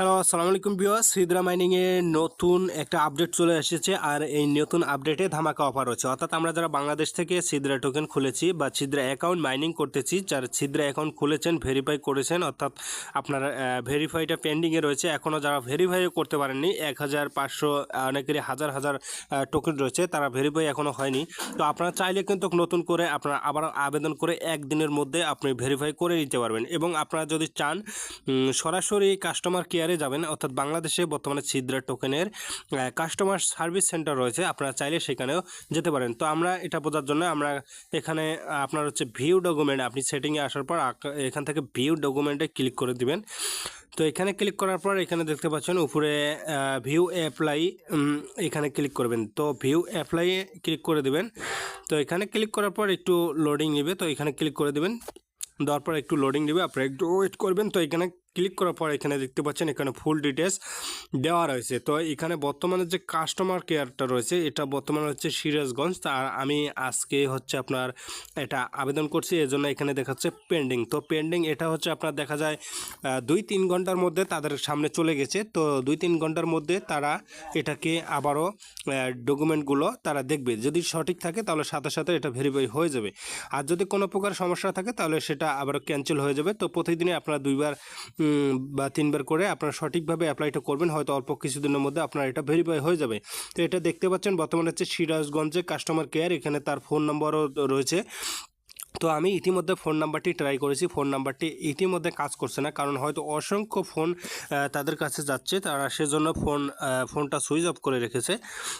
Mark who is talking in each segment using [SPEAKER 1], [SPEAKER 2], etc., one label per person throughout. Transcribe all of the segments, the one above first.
[SPEAKER 1] Hello আসসালামু আলাইকুম বিওয়াস সিদ্রা মাইনিংয়ে নতুন একটা আপডেট চলে এসেছে আর এই নতুন আপডেটে ধামাকা অফার হচ্ছে অর্থাৎ আমরা যারা বাংলাদেশ থেকে সিদ্রা টোকেন খুলেছি বা সিদ্রা অ্যাকাউন্ট মাইনিং করতেছি, যারা সিদ্রা অ্যাকাউন্ট খুলেছেন ভেরিফাই করেছেন, অর্থাৎ আপনারা ভেরিফাইটা পেন্ডিংয়ে রয়েছে এখনও যারা ভেরিফাই করতে পারেননি এক হাজার পাঁচশো অনেকেরই হাজার হাজার টোকেন রয়েছে, তারা ভেরিফাই এখনও হয়নি। তো আপনারা চাইলে কিন্তু নতুন করে আপনারা আবার আবেদন করে একদিনের মধ্যে আপনি ভেরিফাই করে নিতে পারবেন। এবং আপনারা যদি চান সরাসরি কাস্টমার কেয়ারে যাবেন, অর্থাৎ বাংলাদেশে বর্তমানে ছিদ্রা টোকেনের কাস্টমার সার্ভিস সেন্টার রয়েছে। আপনারা চাইলে সেখানেও যেতে পারেন। তো আমরা এটা বোঝার জন্য আমরা এখানে আপনার হচ্ছে ভিউ ডকুমেন্ট আপনি সেটিংয়ে আসার পর এখান থেকে ভিউ ডকুমেন্টে ক্লিক করে দিবেন। তো এখানে ক্লিক করার পর এখানে দেখতে পাচ্ছেন উপরে ভিউ অ্যাপ্লাই এখানে ক্লিক করবেন। তো ভিউ অ্যাপ্লাই ক্লিক করে দিবেন। তো এখানে ক্লিক করার পর একটু লোডিং নেবে। তো এখানে ক্লিক করে দিবেন। দেওয়ার পর একটু লোডিং নেবে। আপনারা একটু ওয়েট করবেন। তো এখানে ক্লিক করার পর এখানে দেখতে পাচ্ছেন এখানে ফুল ডিটেলস দেওয়া রয়েছে। তো এখানে বর্তমানে যে কাস্টমার কেয়ারটা রয়েছে, এটা বর্তমানে হচ্ছে সিরাজগঞ্জ। আর আমি আজকে হচ্ছে আপনার এটা আবেদন করছি এর জন্য এখানে দেখাচ্ছে পেন্ডিং তো পেন্ডিং এটা হচ্ছে আপনার দেখা যায় দুই তিন ঘণ্টার মধ্যে তাদের সামনে চলে গেছে। তো দুই তিন ঘণ্টার মধ্যে তারা এটাকে আবারও ডকুমেন্টগুলো তারা দেখবে। যদি সঠিক থাকে তাহলে সাথে সাথে এটা ভেরিফাই হয়ে যাবে। আর যদি কোনো প্রকার সমস্যা থাকে তাহলে সেটা আবারও ক্যান্সেল হয়ে যাবে। তো প্রতিদিনই আপনারা দুইবার বা তিনবার করে আপনারা সঠিকভাবে অ্যাপ্লাইটা করবেন, হয়তো অল্প কিছুদিনের মধ্যে আপনার এটা ভেরিফাই হয়ে যাবে। তো এটা দেখতে পাচ্ছেন, বর্তমানে হচ্ছে সিরাজগঞ্জে কাস্টমার কেয়ার এখানে তার ফোন নম্বরও রয়েছে। তো আমি ইতিমধ্যে ফোন নাম্বারটি ট্রাই করেছি। ফোন নাম্বারটি ইতিমধ্যে কাজ করছে না, কারণ হয়তো অসংখ্য ফোন তাদের কাছে যাচ্ছে, তারা সেজন্য ফোন ফোনটা সুইচ অফ করে রেখেছে।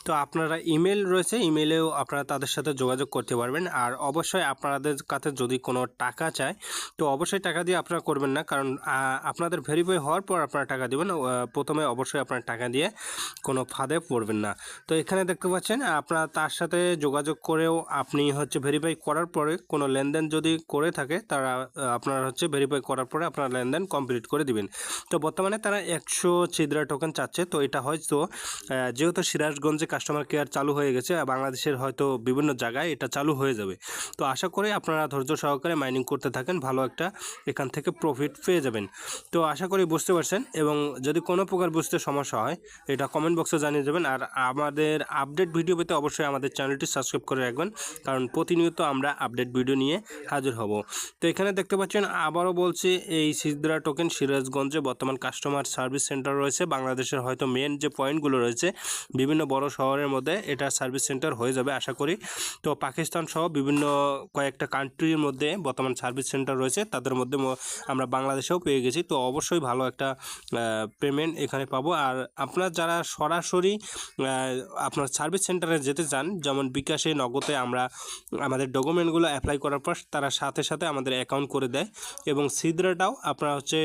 [SPEAKER 1] তো আপনারা ইমেল রয়েছে ইমেলেও আপনারা তাদের সাথে যোগাযোগ করতে পারবেন। আর অবশ্যই আপনাদের কাছে যদি কোনো টাকা চায়, তো অবশ্যই টাকা দিয়ে আপনারা করবেন না, কারণ আপনাদের ভেরিফাই হওয়ার পর আপনারা টাকা দেবেন প্রথমে অবশ্যই আপনারা টাকা দিয়ে কোনো ফাঁদে পড়বেন না। তো এখানে দেখতে পাচ্ছেন, আপনারা তার সাথে যোগাযোগ করেও আপনি হচ্ছে ভেরিফাই করার পরে কোনো লেনদেন যদি করে থাকে, তারা আপনার হচ্ছে ভেরিফাই করার পরে আপনার লেনদেন কমপ্লিট করে দিবেন। তো বর্তমানে তারা একশো ছিদ্রা টোকেন চাচ্ছে, তো এটা হয়তো যেহেতু সিরাজগঞ্জে কাস্টমার কেয়ার চালু হয়ে গেছে বাংলাদেশের হয়তো বিভিন্ন জায়গায় এটা চালু হয়ে যাবে। তো আশা করি আপনারা ধৈর্য সহকারে মাইনিং করতে থাকেন, ভালো একটা এখান থেকে প্রফিট পেয়ে যাবেন। তো আশা করি বুঝতে পারছেন, এবং যদি কোনো প্রকার বুঝতে সমস্যা হয়, এটা কমেন্ট বক্সে জানিয়ে দেবেন, আর আমাদের আপডেট ভিডিও পেতে অবশ্যই আমাদের চ্যানেলটি সাবস্ক্রাইব করে রাখবেন, কারণ প্রতিনিয়ত আমরা আপডেট ভিডিও নিয়ে হাজির হব। তো এখানে দেখতে পাচ্ছেন, আবারও বলছি, এই সিদ্রা টোকেন সিরাজগঞ্জে বর্তমান কাস্টমার সার্ভিস সেন্টার রয়েছে। বাংলাদেশের হয়তো মেন যে পয়েন্টগুলো রয়েছে, বিভিন্ন বড় শহরের মধ্যে এটা সার্ভিস সেন্টার হয়ে যাবে আশা করি। তো পাকিস্তান সহ বিভিন্ন কয়েকটা কান্ট্রির মধ্যে বর্তমান সার্ভিস সেন্টার রয়েছে, তাদের মধ্যে আমরা বাংলাদেশেও পেয়ে গেছি। তো অবশ্যই ভালো একটা পেমেন্ট এখানে পাবো। আর আপনার যারা সরাসরি আপনার সার্ভিস সেন্টারে যেতে চান, যেমন বিকাশে, নগদে আমরা, আমাদের ডকুমেন্টগুলো অ্যাপ্লাই করার পর তারা সাথে সাথে আমাদের অ্যাকাউন্ট করে দেয় এবং সিদ্রাটাও আপনার হচ্ছে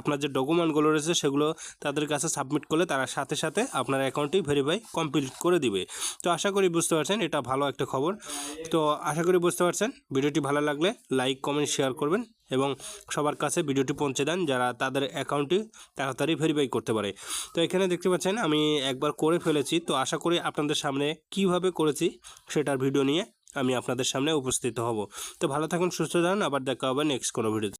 [SPEAKER 1] আপনার যে ডকুমেন্টগুলো রয়েছে সেগুলো তাদের কাছে সাবমিট করলে তারা সাথে সাথে আপনার অ্যাকাউন্টটি ভেরিফাই কমপ্লিট করে দিবে। তো আশা করি বুঝতে পারছেন, এটা ভালো একটা খবর। তো আশা করি বুঝতে পারছেন, ভিডিওটি ভালো লাগলে লাইক কমেন্ট শেয়ার করবেন এবং সবার কাছে ভিডিওটি পৌঁছে দেন যারা তাদের অ্যাকাউন্টটি তাড়াতাড়ি ভেরিফাই করতে পারে। তো এখানে দেখতে পাচ্ছেন, আমি একবার করে ফেলেছি। তো আশা করি আপনাদের সামনে কীভাবে করেছি সেটার ভিডিও নিয়ে আমি আপনাদের সামনে উপস্থিত হব। তো ভালো থাকুন, সুস্থ থাকুন, আবার দেখা হবে নেক্সট কোনো ভিডিওতে